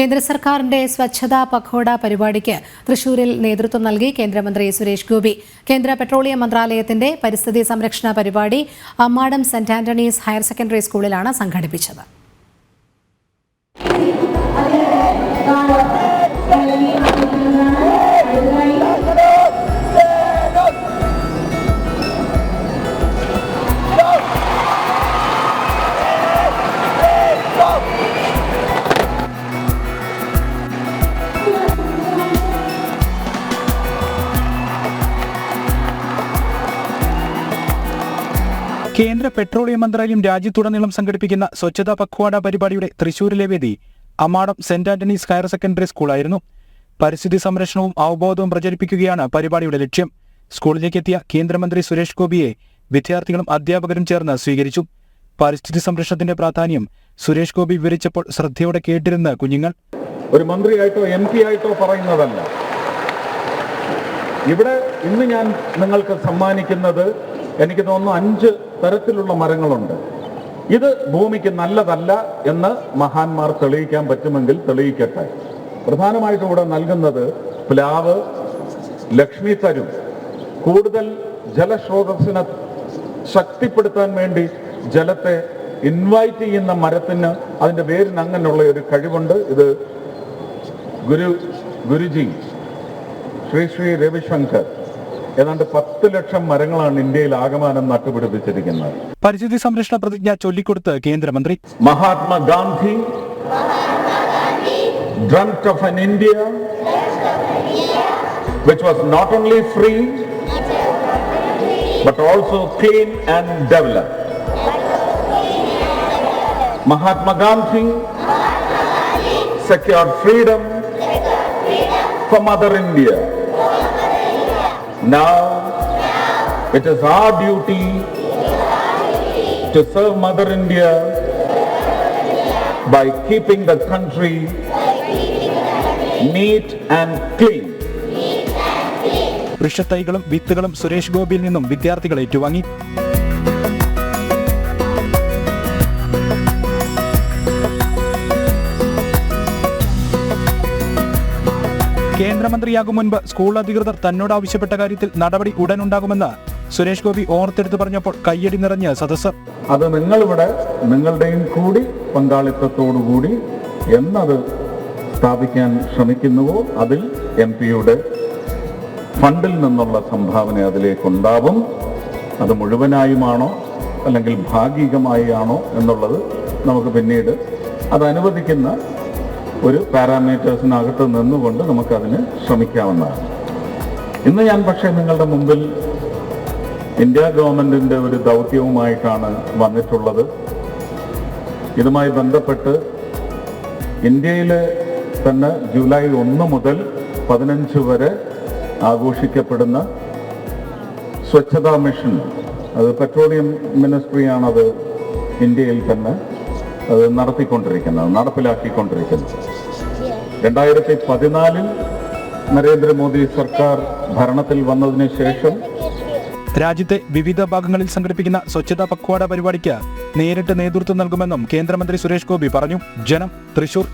കേന്ദ്ര സർക്കാരിന്റെ സ്വച്ഛതാ പഖോഡ പരിപാടിക്ക് തൃശൂരിൽ നേതൃത്വം നൽകി കേന്ദ്രമന്ത്രി സുരേഷ് ഗോപി. കേന്ദ്ര പെട്രോളിയം മന്ത്രാലയത്തിന്റെ പരിസ്ഥിതി സംരക്ഷണ പരിപാടി Ammadam Saint Antony's Higher Secondary സ്കൂളിലാണ് സംഘടിപ്പിച്ചത്. കേന്ദ്ര പെട്രോളിയം മന്ത്രാലയം രാജ്യത്തുടനീളം സംഘടിപ്പിക്കുന്ന സ്വച്ഛതാ പഖ്വാഡ പരിപാടിയുടെ തൃശൂരിലെ വേദി Amadam Saint Antony's Higher Secondary സ്കൂളായിരുന്നു. പരിസ്ഥിതി സംരക്ഷണവും അവബോധവും പ്രചരിപ്പിക്കുകയാണ് പരിപാടിയുടെ ലക്ഷ്യം. സ്കൂളിലേക്ക് എത്തിയ കേന്ദ്രമന്ത്രി സുരേഷ് ഗോപിയെ വിദ്യാർത്ഥികളും അധ്യാപകരും ചേർന്ന് സ്വീകരിച്ചു. പരിസ്ഥിതി സംരക്ഷണത്തിന്റെ പ്രാധാന്യം സുരേഷ് ഗോപി വിവരിച്ചപ്പോൾ ശ്രദ്ധയോടെ കേട്ടിരുന്ന കുഞ്ഞുങ്ങൾ. ഒരു മന്ത്രിയായിട്ടോ എം പി ആയിട്ടോ പറയുന്നതല്ല. ഇവിടെ ഇന്ന് ഞാൻ നിങ്ങൾക്ക് സമ്മാനിക്കുന്നത് എനിക്ക് തോന്നുന്നു അഞ്ച് തരത്തിലുള്ള മരങ്ങളുണ്ട്. ഇത് ഭൂമിക്ക് നല്ലതല്ല എന്ന് മഹാന്മാർ തെളിയിക്കാൻ പറ്റുമെങ്കിൽ തെളിയിക്കട്ടെ. പ്രധാനമായിട്ടും ഇവിടെ നൽകുന്നത് പ്ലാവ് ലക്ഷ്മി തരും. കൂടുതൽ ജലസ്രോതസ്സിനെ ശക്തിപ്പെടുത്താൻ വേണ്ടി ജലത്തെ ഇൻവൈറ്റ് ചെയ്യുന്ന മരത്തിന് അതിന്റെ വേരിന് അങ്ങനെയുള്ള ഒരു കഴിവുണ്ട്. ഇത് ഗുരു ഗുരുജി ശ്രീ ശ്രീ രവിശങ്കർ. ഏതാണ്ട് പത്ത് ലക്ഷം മരങ്ങളാണ് ഇന്ത്യയിൽ ആഗമാനം നട്ടുപിടിപ്പിച്ചിരിക്കുന്നത്. പരിസ്ഥിതി സംരക്ഷണ പ്രതിജ്ഞ ചൊല്ലിക്കൊടുത്ത് കേന്ദ്രമന്ത്രി. Mahatma Gandhi dreamt of an India which was not only free but also clean and develop Mahatma Gandhi secure freedom for mother India Now it is our duty to serve Mother India by keeping the country neat and clean. വൃക്ഷത്തൈകളും വിത്തുകളും സുരേഷ് ഗോപിയിൽ നിന്നും വിദ്യാർത്ഥികൾ ഏറ്റുവാങ്ങി കേന്ദ്രമന്ത്രിയാകും മുൻപ് school അധികൃതർ തന്നോട് ആവശ്യപ്പെട്ട കാര്യത്തിൽ നടപടി ഉടൻ ഉണ്ടാകുമെന്ന് സുരേഷ് ഗോപി ഓർത്തെടുത്ത് പറഞ്ഞപ്പോൾ കയ്യടി നിറഞ്ഞ് സദസ്സർ. അത് നിങ്ങളിവിടെ നിങ്ങളുടെയും കൂടി പങ്കാളിത്തത്തോടുകൂടി എന്നത് സ്ഥാപിക്കാൻ ശ്രമിക്കുന്നുവോ? അതിൽ എം പിയുടെ ഫണ്ടിൽ നിന്നുള്ള സംഭാവന അതിലേക്കുണ്ടാവും. അത് മുഴുവനായുമാണോ അല്ലെങ്കിൽ ഭാഗികമായി ആണോ എന്നുള്ളത് നമുക്ക് പിന്നീട് അത് അനുവദിക്കുന്ന ഒരു പാരാമീറ്റേഴ്സിനകത്ത് നിന്നുകൊണ്ട് നമുക്കതിന് ശ്രമിക്കാവുന്നതാണ്. ഇന്ന് ഞാൻ പക്ഷേ നിങ്ങളുടെ മുമ്പിൽ ഇന്ത്യ ഗവൺമെന്റിന്റെ ഒരു ദൗത്യവുമായിട്ടാണ് വന്നിട്ടുള്ളത്. ഇതുമായി ബന്ധപ്പെട്ട് ഇന്ത്യയിൽ തന്നെ ജൂലൈ ഒന്ന് മുതൽ പതിനഞ്ച് വരെ ആഘോഷിക്കപ്പെടുന്ന സ്വച്ഛതാ മിഷൻ അത് പെട്രോളിയം മിനിസ്ട്രിയാണത് ഇന്ത്യയിൽ തന്നെ അത് നടത്തിക്കൊണ്ടിരിക്കുന്നത് നടപ്പിലാക്കിക്കൊണ്ടിരിക്കുന്നത്. രണ്ടായിരത്തി പതിനാലിൽ നരേന്ദ്രമോദി സർക്കാർ ഭരണത്തിൽ വന്നതിന് ശേഷം രാജ്യത്തെ വിവിധ ഭാഗങ്ങളിൽ സംഘടിപ്പിക്കുന്ന സ്വച്ഛതാ പക്വാട പരിപാടിക്ക് നേരിട്ട് നേതൃത്വം നൽകുമെന്നും കേന്ദ്രമന്ത്രി സുരേഷ് ഗോപി പറഞ്ഞു. ജനം തൃശൂർ